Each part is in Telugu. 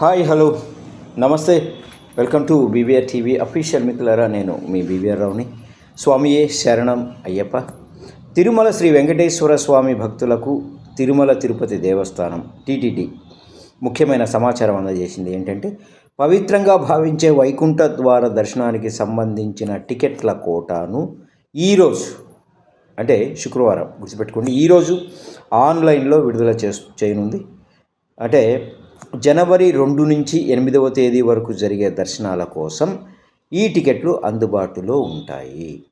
Hi hello. నమస్తే. Welcome to BVR TV. Official మిత్రులారా నేను మీ బీవీఆర్ రావుని. స్వామియే శరణం అయ్యప్ప. తిరుమల శ్రీ వెంకటేశ్వర స్వామి భక్తులకు తిరుమల తిరుపతి దేవస్థానం టీటీడీ ముఖ్యమైన సమాచారం అందజేసింది ఏంటంటే పవిత్రంగా భావించే వైకుంఠ ద్వార దర్శనానికి సంబంధించిన టికెట్ల కోటాను ఈరోజు అంటే శుక్రవారం గుర్తుపెట్టుకోండి ఈరోజు ఆన్లైన్లో విడుదల చేసు చేయనుంది. అంటే జనవరి రెండు నుంచి ఎనిమిదవ తేదీ వరకు జరిగే దర్శనాల కోసం ఈ టికెట్లు అందుబాటులో ఉంటాయి.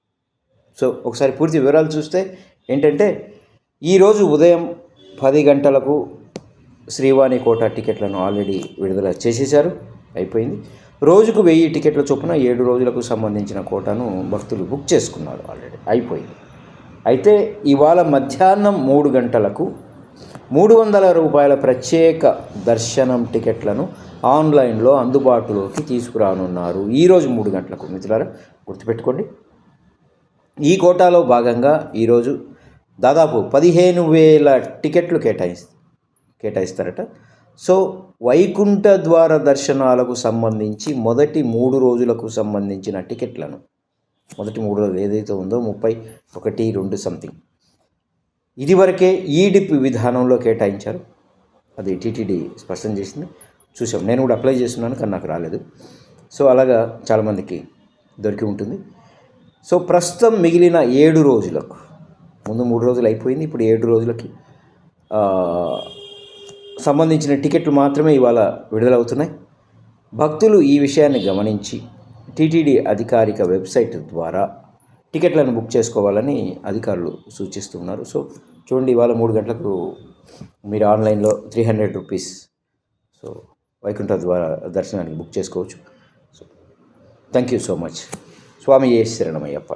సో ఒకసారి పూర్తి వివరాలు చూస్తే ఏంటంటే ఈరోజు ఉదయం పది గంటలకు శ్రీవాణి కోట టికెట్లను ఆల్రెడీ విడుదల చేసేశారు. అయిపోయింది. రోజుకు వెయ్యి టికెట్ల చొప్పున ఏడు రోజులకు సంబంధించిన కోటాను భక్తులు బుక్ చేసుకున్నారు ఆల్రెడీ. అయిపోయింది. అయితే ఇవాళ మధ్యాహ్నం మూడు గంటలకు మూడు వందల రూపాయల ప్రత్యేక దర్శనం టికెట్లను ఆన్లైన్లో అందుబాటులోకి తీసుకురానున్నారు. ఈరోజు మూడు గంటలకు మిత్రులారా గుర్తుపెట్టుకోండి. ఈ కోటాలో భాగంగా ఈరోజు దాదాపు పదిహేను వేల టికెట్లు కేటాయి కేటాయిస్తారట. సో వైకుంఠ ద్వార దర్శనాలకు సంబంధించి మొదటి మూడు రోజులకు సంబంధించిన టికెట్లను మొదటి మూడు రోజులు ఏదైతే ఉందో ముప్పై ఒకటి రెండు సంథింగ్ ఇదివరకే ఈడిప్ విధానంలో కేటాయించారు. అది టీటీడీ స్పష్టం చేసింది. చూసాం నేను కూడా అప్లై చేస్తున్నాను కానీ నాకు రాలేదు. సో అలాగా చాలామందికి దొరికి ఉంటుంది. సో ప్రస్తుతం మిగిలిన ఏడు రోజులకు ముందు మూడు రోజులు అయిపోయింది ఇప్పుడు ఏడు రోజులకి సంబంధించిన టికెట్లు మాత్రమే ఇవాళ విడుదలవుతున్నాయి. భక్తులు ఈ విషయాన్ని గమనించి టీటీడీ అధికారిక వెబ్సైట్ ద్వారా టికెట్లను బుక్ చేసుకోవాలని అధికారులు సూచిస్తున్నారు. సో చూడండి ఇవాళ మూడు గంటలకు మీరు ఆన్లైన్లో three hundred rupees so Vaikuntha ద్వారా దర్శనానికి బుక్ చేసుకోవచ్చు. So thank you so much. స్వామి ఏ శరణమయ్యప్ప.